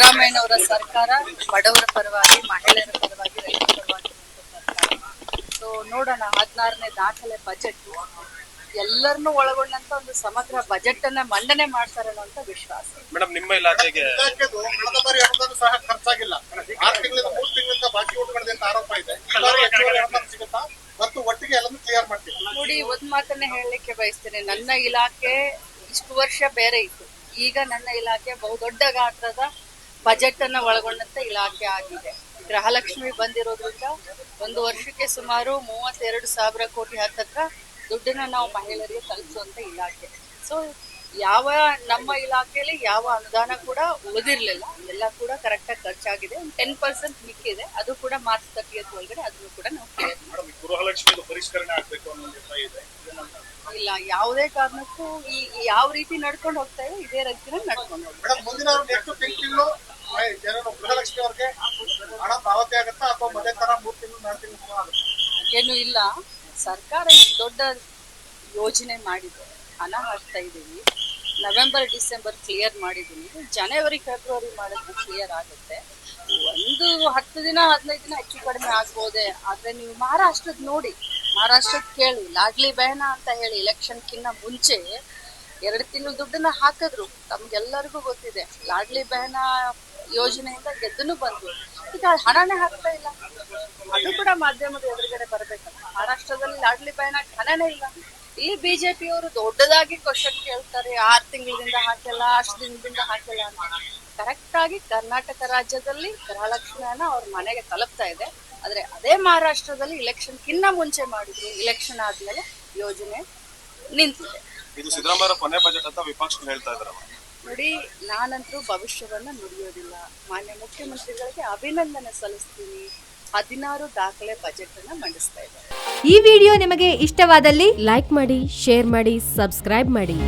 ಸಿದ್ದರಾಮಯ್ಯನವರ ಸರ್ಕಾರ ಬಡವರ ಪರವಾಗಿ ಮಹಿಳೆಯರ ಪರವಾಗಿ ರೈತರ ಪರವಾಗಿ ಸರ್ಕಾರ. ಸೊ ನೋಡೋಣ ಹದಿನಾರನೇ ದಾಖಲೆ ಬಜೆಟ್ ಎಲ್ಲರನ್ನೂ ಒಳಗೊಂಡಂತ ಒಂದು ಸಮಗ್ರ ಬಜೆಟ್ ಅನ್ನ ಮಂಡನೆ ಮಾಡ್ತಾರೆ ಅಂತ ವಿಶ್ವಾಸ. ಮೇಡಮ್ ನಿಮ್ಮ ಇಲಾಖೆಗೆ ಕಳೆದ ಬಾರಿ ಅನುದಾನ ಸಹ ಖರ್ಚಾಗಿಲ್ಲ. ಆರು ತಿಂಗಳಿಂದ ಮೂರು ತಿಂಗಳಿಂದ ಬಾಕಿ ಉಳ್ಕೊಂಡಿದೆ ಅಂತ ಆರೋಪ ಇದೆ. ಸಿಗುತ್ತಾ? ಮತ್ತು ಒಟ್ಟಿಗೆ ಎಲ್ಲನೂ ಕ್ಲಿಯರ್ ಮಾಡ್ತೀವಿ ನೋಡಿ ಒಂದ್ ಮಾತನ್ನ ಹೇಳಲಿಕ್ಕೆ ಬಯಸ್ತೇನೆ. ನನ್ನ ಇಲಾಖೆ ಇಷ್ಟು ವರ್ಷ ಬೇರೆ ಇತ್ತು. ಈಗ ನನ್ನ ಇಲಾಖೆ ಬಹುದೊಡ್ಡ ಗಾತ್ರದ ಬಜೆಟ್ ಅನ್ನ ಒಳಗೊಂಡಂತ ಇಲಾಖೆ ಆಗಿದೆ. ಗೃಹಲಕ್ಷ್ಮಿ ಬಂದಿರೋದ್ರಿಂದ ಒಂದು ವರ್ಷಕ್ಕೆ ಸುಮಾರು ಮೂವತ್ತೆರಡು ಸಾವಿರ ಕೋಟಿ ಹತ್ತತ್ರ ದುಡ್ಡನ್ನ ನಾವು ಮಹಿಳೆಯರಿಗೆ ತಲುಪಿಸುವಂತ ಇಲಾಖೆ. ಸೊ ಯಾವ ನಮ್ಮ ಇಲಾಖೆಯಲ್ಲಿ ಯಾವ ಅನುದಾನ ಕೂಡ ಉಳಿದಿರ್ಲಿಲ್ಲ. ಎಲ್ಲ ಕೂಡ ಕರೆಕ್ಟ್ ಆಗಿ ಖರ್ಚಾಗಿದೆ. ಟೆನ್ ಪರ್ಸೆಂಟ್ ಮಿಕ್ಕಿದೆ ಅದು ಕೂಡ ಮಾರ್ಚ್ ತರ್ಟಿಯತ್ ಒಳಗಡೆ ಅದನ್ನು ಕೂಡ ನಾವು ಗೃಹಲಕ್ಷ್ಮಿ ಪರಿಷ್ಕರಣೆ ಆಗ್ಬೇಕು ಇಲ್ಲ ಯಾವುದೇ ಕಾರಣಕ್ಕೂ ಈ ಯಾವ ರೀತಿ ನಡ್ಕೊಂಡು ಹೋಗ್ತಾ ಇದೆ ಇದೇ ರೀತಿನ ನಡ್ಕೊಂಡು ಹೋಗ್ತಾ ಮೇಡಮ್ ಮುಂದಿನ ನೆಕ್ಸ್ಟ್ ತಿಂಗಳು ಜನರು ಗೃಹಲಕ್ಷ್ಮಿ ಅವ್ರಿಗೆ ಹಣ ಪಾವತಿ ಆಗುತ್ತಾ ಅಥವಾ ಮೊದಲ ತರ ಮೂರು ತಿಂಗಳು ನಾಲ್ಕು ತಿಂಗಳು ಏನು ಇಲ್ಲ. ಸರ್ಕಾರ ದೊಡ್ಡ ಯೋಜನೆ ಮಾಡಿದೆ. ಹಣ ಹಾಕ್ತಾ ಇದ್ದೀವಿ ನವೆಂಬರ್, ಡಿಸೆಂಬರ್ ಕ್ಲಿಯರ್ ಮಾಡಿದ್ದೀನಿ. ಜನವರಿ, ಫೆಬ್ರವರಿ ಮಾಡಿದ್ರೆ ಕ್ಲಿಯರ್ ಆಗುತ್ತೆ. ಒಂದು ಹತ್ತು ದಿನ, ಹದಿನೈದು ದಿನ ಹೆಚ್ಚು ಕಡಿಮೆ ಆಗ್ಬೋದೆ? ಆದ್ರೆ ನೀವು ಮಹಾರಾಷ್ಟ್ರದ ನೋಡಿ, ಮಹಾರಾಷ್ಟ್ರದ್ ಕೇಳಿ. ಲಾಗ್ಲಿ ಬೇನ ಅಂತ ಹೇಳಿ ಎಲೆಕ್ಷನ್ಕಿನ್ನ ಮುಂಚೆ ಎರಡು ತಿಂಗಳು ದುಡ್ಡನ್ನ ಹಾಕಿದ್ರು. ತಮ್ಗೆಲ್ಲರಿಗೂ ಗೊತ್ತಿದೆ. ಲಾಡ್ಲಿ ಬೆಹನ ಯೋಜನೆಯಿಂದ ಗೆದ್ದನು ಬಂದ್ರು ಈಗ ಹಣನೇ ಹಾಕ್ತಾ ಇಲ್ಲ. ಅದು ಕೂಡ ಮಾಧ್ಯಮದ ಎದುರುಗಡೆ ಬರಬೇಕಲ್ಲ. ಮಹಾರಾಷ್ಟ್ರದಲ್ಲಿ ಲಾಡ್ಲಿ ಬೆಹನ ಹಣನೇ ಇಲ್ಲ. ಇಲ್ಲಿ ಬಿಜೆಪಿಯವರು ದೊಡ್ಡದಾಗಿ ಕ್ವಶನ್ ಕೇಳ್ತಾರೆ ಆರ್ ತಿಂಗಳಿಂದ ಹಾಕಿಲ್ಲ ಅಷ್ಟು ದಿನದಿಂದ ಹಾಕಿಲ್ಲ ಅಂತ. ಕರೆಕ್ಟ್ ಆಗಿ ಕರ್ನಾಟಕ ರಾಜ್ಯದಲ್ಲಿ ಗೃಹಲಕ್ಷ್ಮಿಯನ್ನ ಅವ್ರ ಮನೆಗೆ ತಲುಪ್ತಾ ಇದೆ. ಆದ್ರೆ ಅದೇ ಮಹಾರಾಷ್ಟ್ರದಲ್ಲಿ ಇಲೆಕ್ಷನ್ ಕಿನ್ನ ಮುಂಚೆ ಮಾಡಿದ್ರು ಇಲೆಕ್ಷನ್ ಆದ್ಮೇಲೆ ಯೋಜನೆ ನಿಂತಿದೆ. ಇದು ಸಿದ್ದರಾಮಯ್ಯ ಕೊನೆ ಬಜೆಟ್ ಅಂತ ವಿಪಕ್ಷಗಳು ಹೇಳ್ತಾ ನೋಡಿ ನಾನಂತೂ ಭವಿಷ್ಯವನ್ನ ನುಡಿಯೋದಿಲ್ಲ. ಮಾನ್ಯ ಮುಖ್ಯಮಂತ್ರಿಗಳಿಗೆ ಅಭಿನಂದನೆ ಸಲ್ಲಿಸ್ತೀನಿ. ಹದಿನಾರು ದಾಖಲೆ ಬಜೆಟ್ ಅನ್ನ ಮಂಡಿಸ್ತಾ ಇದ್ದಾರೆ. ಈ ವಿಡಿಯೋ ನಿಮಗೆ ಇಷ್ಟವಾದಲ್ಲಿ ಲೈಕ್ ಮಾಡಿ, ಶೇರ್ ಮಾಡಿ, ಸಬ್ಸ್ಕ್ರೈಬ್ ಮಾಡಿ.